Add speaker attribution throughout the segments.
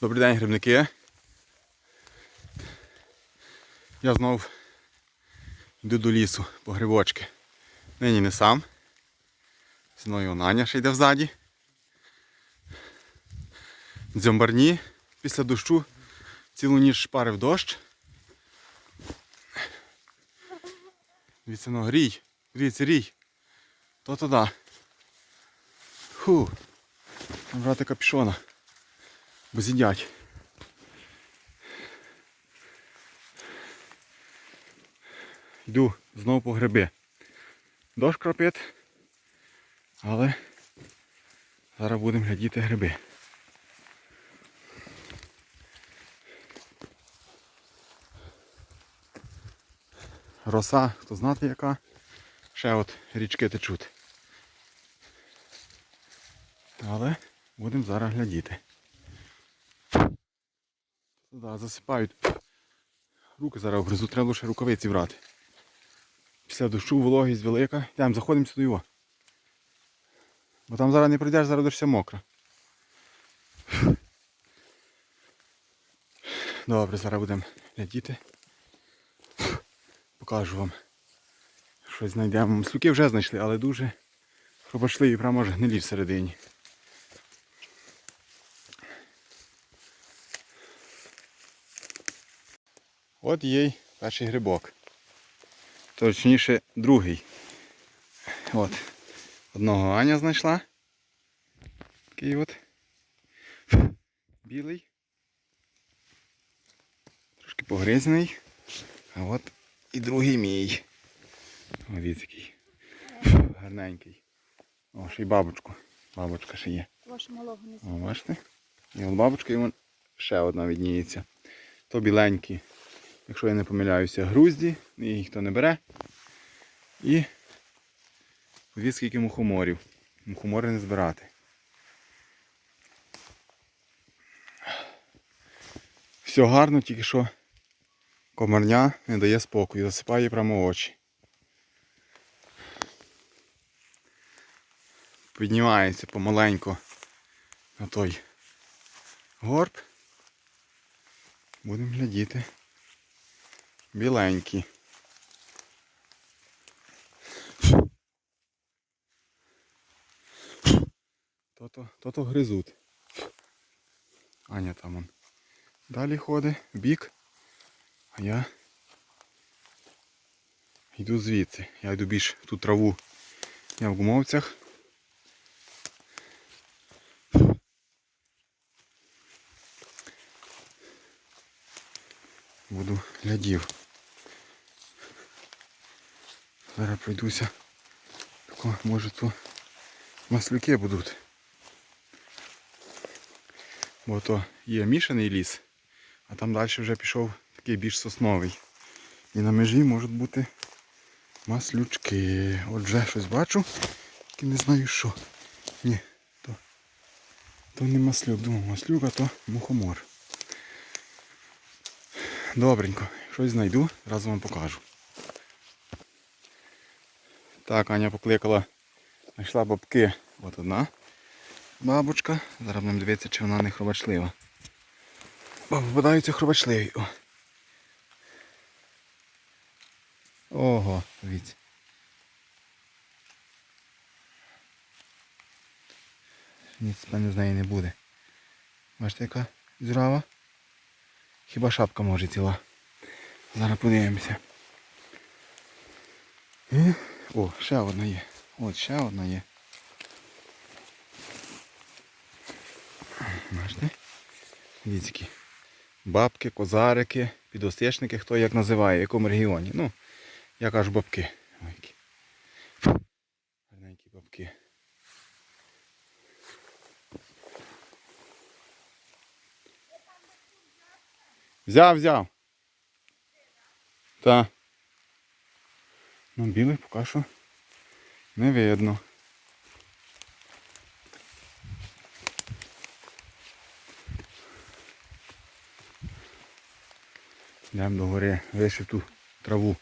Speaker 1: Добрий день, грибники. Я знов йду до лісу по грибочки. Нині не сам. Зі мною Наня ще йде взаді. Дзьомбарні після дощу цілу ніч шпарив дощ. Дивіться, ну, рій. Дивіться, рій. То-то да. Фу. Брати капюшона. Бо. Йду знову по гриби. Дощ кропить, але зараз будемо глядіти гриби. Роса, хто знати яка, ще от річки течуть. Але будемо зараз глядіти. Засипають. Руки зараз обгризу, треба лише рукавиці брати. Після дощу вологість велика. Йдемо, заходимо сюди його. Бо там зараз не прийдеш, зараз все мокро. Добре, зараз будемо глядіти. Покажу вам. Щось знайдемо. Маслюки вже знайшли, але дуже пробачливі, прямо аж гнилі всередині. От є й перший грибок. Точніше, другий. От. Одного Аня знайшла. Такий от. Білий. Трошки погризений. А от і другий мій. О, який. Гарненький. О, ще й бабочку. Бабочка ще є.
Speaker 2: Вашу малого не
Speaker 1: О, бачите? І от бабочка і вон ще одна відніється. То біленькі, якщо я не помиляюся, грузді, їх ніхто не бере. І дві скільки мухоморів. Мухомори не збирати. Все гарно, тільки що комарня не дає спокою, засипає прямо очі. Піднімається помаленьку на той горб. Будемо глядіти. Біленькі. То-то, то-то гризуть. Аня там он. Далі ходить, бік. А я йду звідси. Я йду більш ту траву. Я в гумовцях. Буду глядів. Зараз пройдуся. Тако, може тут маслюки будуть. Бо то є мішаний ліс, а там далі вже пішов такий більш сосновий. І на межі можуть бути маслючки. Отже, щось бачу, тільки не знаю що. Ні, то, то не маслюк, думав маслюк, а то мухомор. Добренько, щось знайду, зразу вам покажу. Так, Аня покликала, знайшла бабки. От одна бабочка. Зараз будемо дивитися, чи вона не хробачлива. Бо попадаються хробачливі. Ого, дивіться. Ніц з мене з неї не буде. Бачите, яка зрава? Хіба шапка може ціла. Зараз подивимося. О, ще одна є. От ще одна є. Бачите? Які. Бабки, козарики, підостечники, хто як називає, в якому регіоні. Ну, я кажу бабки. Ой, які. Гарненькі бабки. Взяв, взяв. Та. Ну, білий поки що не видно. Йдемо до гори, вишив ту траву.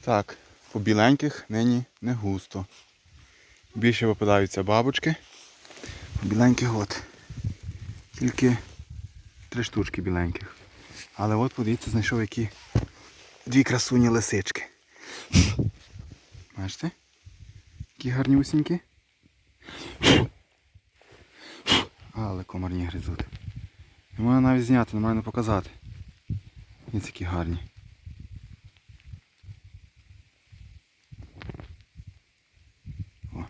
Speaker 1: Так, по біленьких нині не густо. більше випадаються бабочки. Біленьких от. Тільки три штучки біленьких. Але от подивіться, знайшов які дві красуні лисички. Бачите? Які гарнюсінькі. Але комарні гризуть. Не можна навіть зняти, не можна показати. Ні, які гарні. О.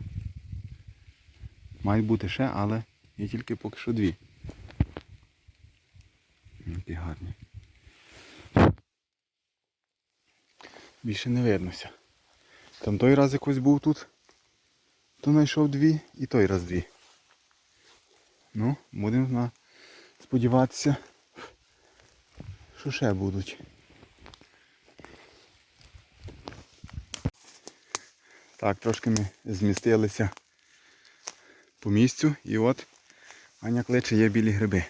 Speaker 1: Мають бути ще, але є тільки поки що дві. Які гарні. Більше не виднося. Там той раз якось був тут, то знайшов дві і той раз дві. Ну, будемо сподіватися, що ще будуть. Так, трошки ми змістилися по місцю і от Аня кличе є білі гриби.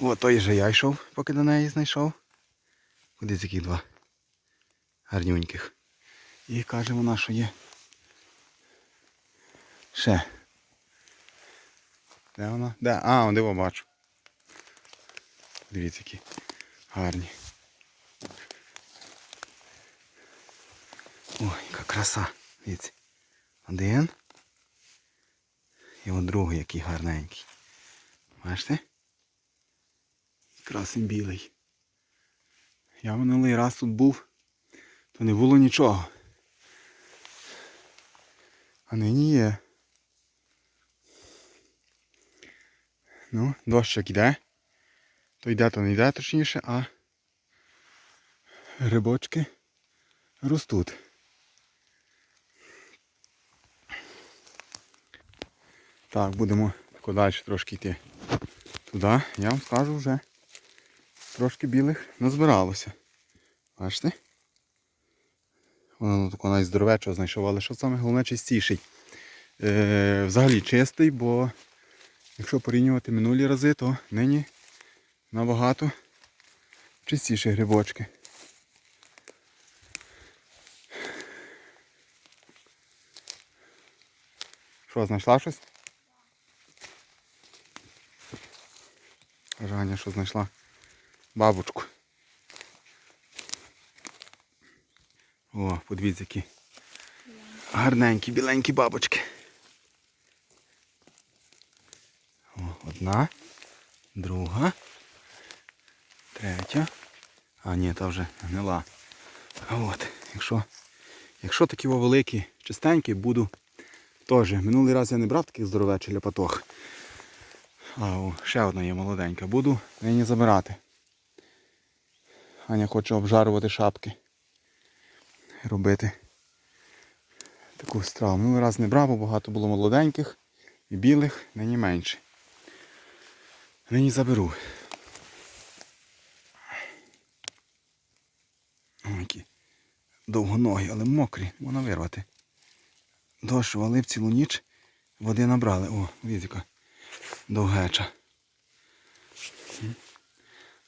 Speaker 1: От той же я йшов, поки до неї знайшов. Куди такі два гарнюньких. І каже вона, що є. Ще. Де вона? Де? А, он диво бачу. Дивіться, які гарні. Ой, яка краса. Дивіться. Один. І от другий який гарненький. Бачите? Красень білий. Я минулий раз тут був, то не було нічого. А нині є. Ну, дощик йде. То йде, то не йде точніше, а грибочки ростуть. Так, будемо далі трошки йти туди. Я вам скажу вже трошки білих назбиралося. Бачите? Воно тако навіть здоровечого знайшов, але що саме головне чистіший. Е, взагалі чистий, бо якщо порівнювати минулі рази, то нині набагато чистіші грибочки. Що, знайшла щось? Жаня, що знайшла? Бабочку. О, подивіться які. Гарненькі, біленькі бабочки. О, одна, друга, третя. А ні, та вже гнила. А от, якщо, якщо такі великі, чистенькі, буду теж. Минулий раз я не брав таких здоровечих ляпотох. А о, ще одна є молоденька. Буду нині забирати. Аня хоче обжарувати шапки. Робити таку страву. Минулий раз не брав, бо багато було молоденьких і білих, нині менше. Нині заберу. О, які довгоногі, але мокрі, можна вирвати. Дощ валив цілу ніч, води набрали. О, яка довгеча.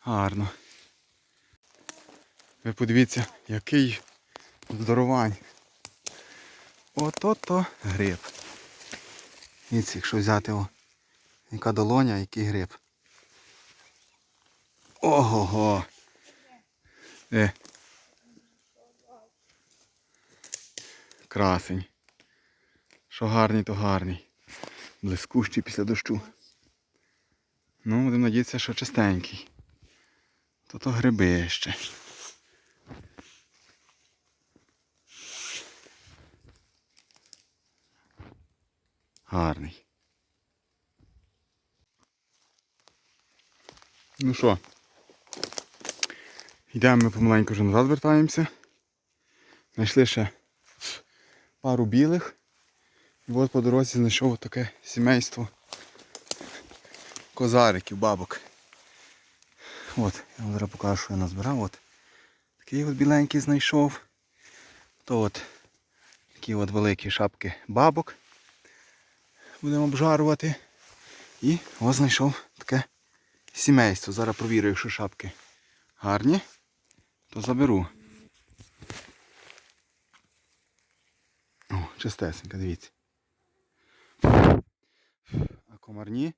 Speaker 1: Гарно. Ви подивіться, який здоровань. Ото-то гриб. Дивіться, якщо взяти о, яка долоня, який гриб. Ого-го. Е. Красень. Що гарний, то гарний. Блискущий після дощу. Ну, будемо надіятися, що чистенький. То то гриби ще. Гарний. Ну що, йдемо ми помаленьку вже назад вертаємося. Знайшли ще пару білих. І от по дорозі знайшов таке сімейство козариків, бабок. От, я вам зараз покажу, що я назбирав. От. Такий от біленький знайшов. То от такі от великі шапки бабок. Будемо обжарувати. І ось знайшов таке сімейство. Зараз провірю, якщо шапки гарні, то заберу. О, чистесенька, дивіться. А комарні.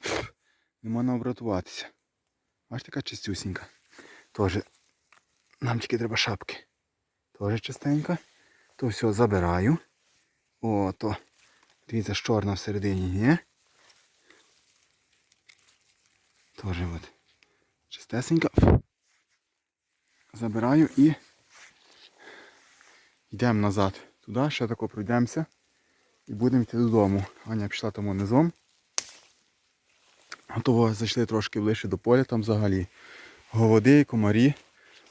Speaker 1: Фу, Не обратуватися. Аж така чистюсінька. Тоже нам тільки треба шапки. Тоже чистенька. То все забираю. О, то. Дивіться, ж чорна всередині, ні? Тоже от. Чистесенька. Забираю і йдемо назад. Туди, ще тако пройдемося. І будемо йти додому. Аня пішла тому низом. А того зайшли трошки ближче до поля, там взагалі говоди, комарі.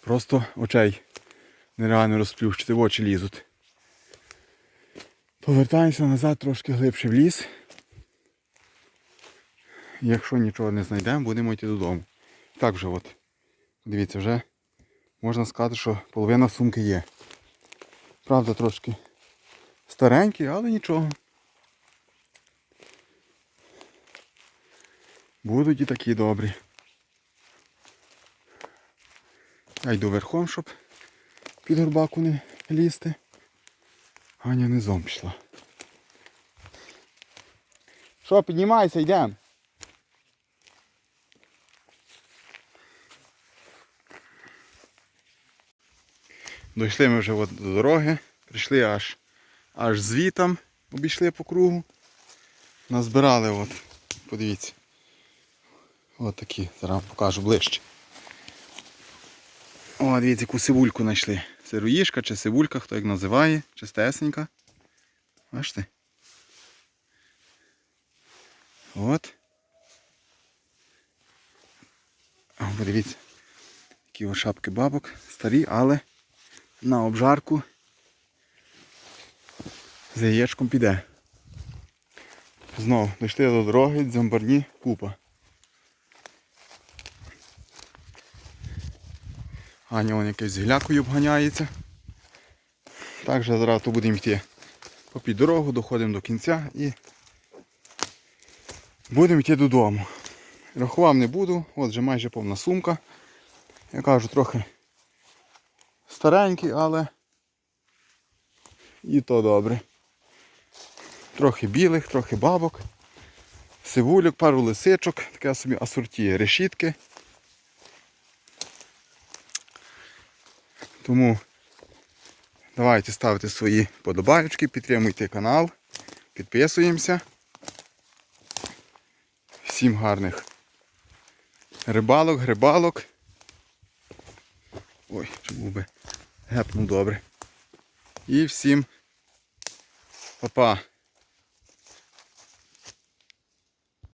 Speaker 1: Просто очей нереально розплющити, в очі лізуть. Повертаємося назад трошки глибше в ліс. Якщо нічого не знайдемо, будемо йти додому. Так вже от. Дивіться, вже можна сказати, що половина сумки є. Правда, трошки старенький, але нічого. Будуть і такі добрі. Я йду верхом, щоб під горбаку не лізти. Аня низом пішла. Що, піднімайся, йдемо. Дійшли ми вже от до дороги, прийшли аж, аж звітом, обійшли по кругу. Назбирали, от, подивіться. От такі, зараз покажу ближче. О, дивіться, яку сивульку знайшли. Сироїшка чи сивулька, хто як називає, чистесенька. Бачите? От. О, подивіться. Такі ось шапки бабок, старі, але на обжарку з яєчком піде. Знову дійшли до дороги, дзомбарні купа. Аня вон якесь з глякою обганяється. Так же зараз будемо йти попід дорогу, доходимо до кінця і будемо йти додому. Рахував не буду, от вже майже повна сумка. Я кажу, трохи старенький, але і то добре. Трохи білих, трохи бабок, сивульок, пару лисичок, таке собі асорті решітки. Тому давайте ставте свої подобаєчки, підтримуйте канал, підписуємося. Всім гарних рибалок, грибалок. Ой, чому би гепнув добре. І всім па-па.